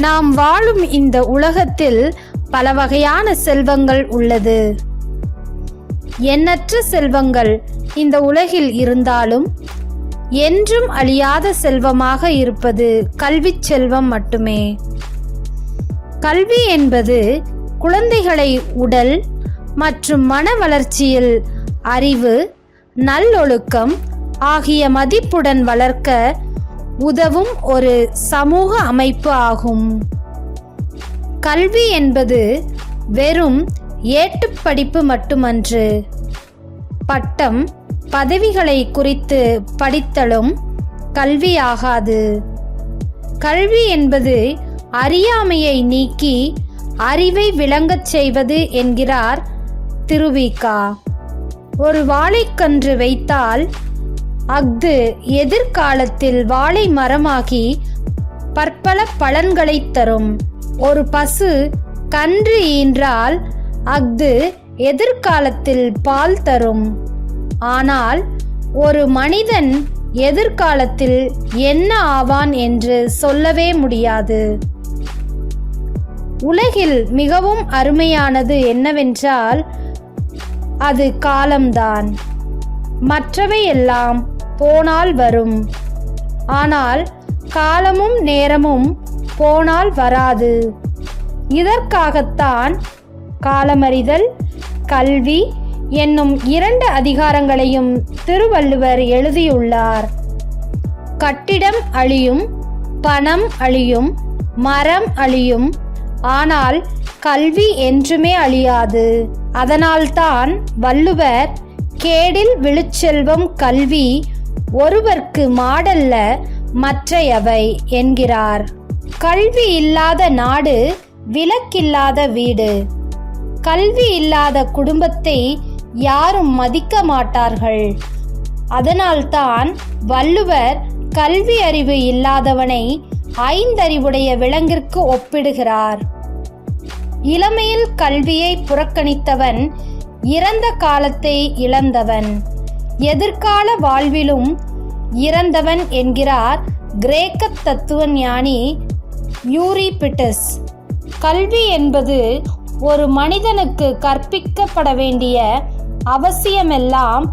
நாம் வாழும் இந்த உலகத்தில் பல வகையான செல்வங்கள் உள்ளது. எண்ணற்ற செல்வங்கள் இந்த உலகில் இருந்தாலும் என்றும் அழியாத செல்வமாக இருப்பது கல்வி செல்வம் மட்டுமே. கல்வி என்பது குழந்தைகளை உடல் மற்றும் மன வளர்ச்சியில் அறிவு நல்லொழுக்கம் ஆகிய மதிப்புடன் வளர்க்க உதவும் ஒரு சமூக அமைப்பு ஆகும். கல்வி என்பது வெறும் ஏட்டுப்படிப்பு மட்டுமன்று. பட்டம் பதவிகளை குறித்து படித்தலும் கல்வியாகாது. கல்வி என்பது அறியாமையை நீக்கி அறிவை விளங்கச் செய்வது என்கிறார் திருவிகா. ஒரு வாழைக்கன்று வைத்தால் அஃது எதிர்காலத்தில் வாழை மரமாகி பற்பல பலன்களை தரும். ஒரு பசு கன்று ஈன்றால் அஃது எதிர்காலத்தில் பால் தரும். ஆனால் ஒரு மனிதன் எதிர்காலத்தில் என்ன ஆவான் என்று சொல்லவே முடியாது. உலகில் மிகவும் அருமையானது என்னவென்றால் அது காலம்தான். மற்றவை எல்லாம் போனால் வரும். ஆனால் காலமும் நேரமும் போனால் வராது. இதற்காகத்தான் காலமறிதல் கல்வி என்னும் இரண்டு அதிகாரங்களையும் திருவள்ளுவர் எழுதியுள்ளார். கட்டிடம் அழியும் பணம் அழியும் மரம் அழியும் ஆனால் கல்வி என்றுமே அழியாது. அதனால்தான் வள்ளுவர் கேடில் விழுச்செல்வம் கல்வி ஒருவர்க்கு மாடல்ல மற்றையவை என்கிறார். கல்வி இல்லாத நாடு விலக்கில்லாத வீடு. கல்வி இல்லாத குடும்பத்தை யாரும் மதிக்க மாட்டார்கள். அதனால்தான் வள்ளுவர் கல்வி அறிவு இல்லாதவனை ஐந்தறிவுடைய விலங்கிற்கு ஒப்பிடுகிறார். இளமையில் கல்வியை புறக்கணித்தவன் இறந்த காலத்தை இழந்தவன். எதிர்கால வாழ்விலும் இறந்தவன் என்கிறார் கிரேக்க தத்துவ ஞானி யூரிபிட்டஸ். கல்வி என்பது ஒரு மனிதனுக்கு கற்பிக்கப்பட வேண்டிய அவசியமெல்லாம்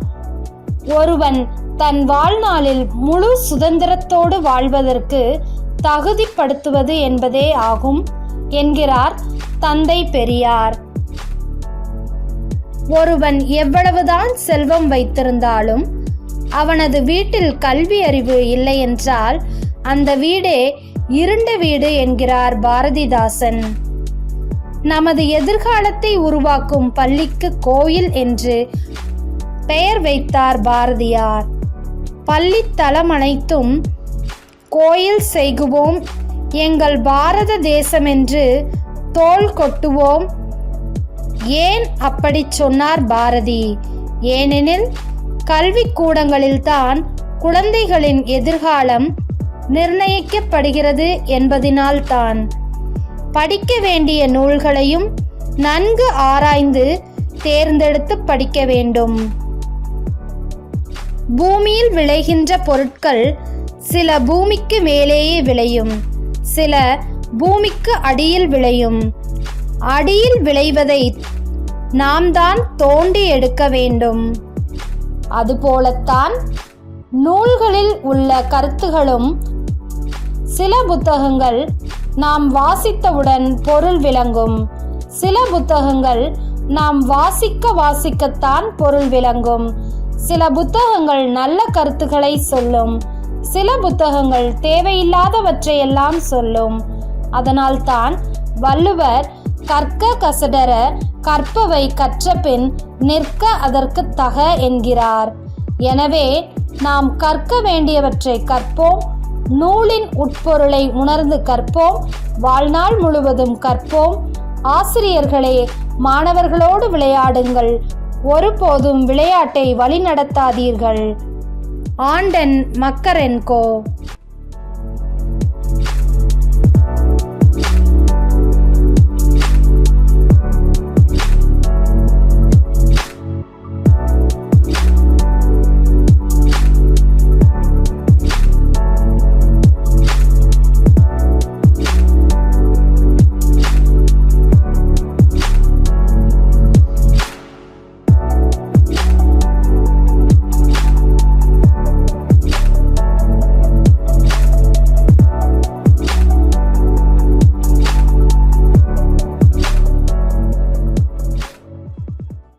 ஒருவன் தன் வாழ்நாளில் முழு சுதந்திரத்தோடு வாழ்வதற்கு தகுதிப்படுத்துவது என்பதே ஆகும் என்கிறார் தந்தை பெரியார். ஒருவன் எவ்வளவுதான் செல்வம் வைத்திருந்தாலும் அவனது வீட்டில் கல்வி அறிவு இல்லையென்றால் அந்த வீடே இருண்ட வீடு என்கிறார் பாரதிதாசன். நமது எதிர்காலத்தை உருவாக்கும் பள்ளிக்கு கோயில் என்று பெயர் வைத்தார் பாரதியார். பள்ளி தளம் அனைத்தும் கோயில் செய்குவோம் எங்கள் பாரத தேசம் என்று தோல் கொட்டுவோம் ஏன் அப்படி சொன்னார் பாரதி? ஏனெனில் கல்வி கூடங்களில்தான் குழந்தைகளின் எதிர்காலம் நிர்ணயிக்கப்படுகிறது என்பதினால்தான். படிக்க வேண்டிய நூல்களையும் நன்கு ஆராய்ந்து தேர்ந்தெடுத்து படிக்க வேண்டும். பூமியில் விளைகின்ற பொருட்கள் சில பூமிக்கு மேலேயே விளையும் சில பூமிக்கு அடியில் விளையும். அடியில் விளைவதை நாம் தான் தோண்டி எடுக்க வேண்டும். அதுபோலத்தான் நூல்களில் உள்ள கருத்துகளும் சில புத்தகங்கள் நாம் வாசித்தவுடன் பொருள் விளங்கும். சில புத்தகங்கள் நாம் வாசிக்க வாசிக்கத்தான் பொருள் விளங்கும். சில புத்தகங்கள் நல்ல கருத்துக்களை சொல்லும். சில புத்தகங்கள் தேவையில்லாதவற்றையெல்லாம் சொல்லும். அதனால்தான் வள்ளுவர் கற்க கசடர கற்பவை கற்றபின் நிற்க அதற்கு தக என்கிறார். எனவே நாம் கற்க வேண்டியவற்றை கற்போம் நூலின் உட்பொருளை உணர்ந்து கற்போம் வாழ்நாள் முழுவதும் கற்போம். ஆசிரியர்களே மாணவர்களோடு விளையாடுங்கள் ஒருபோதும் விளையாட்டை வழிநடத்தாதீர்கள். ஆண்டன் மக்கரென்கோ.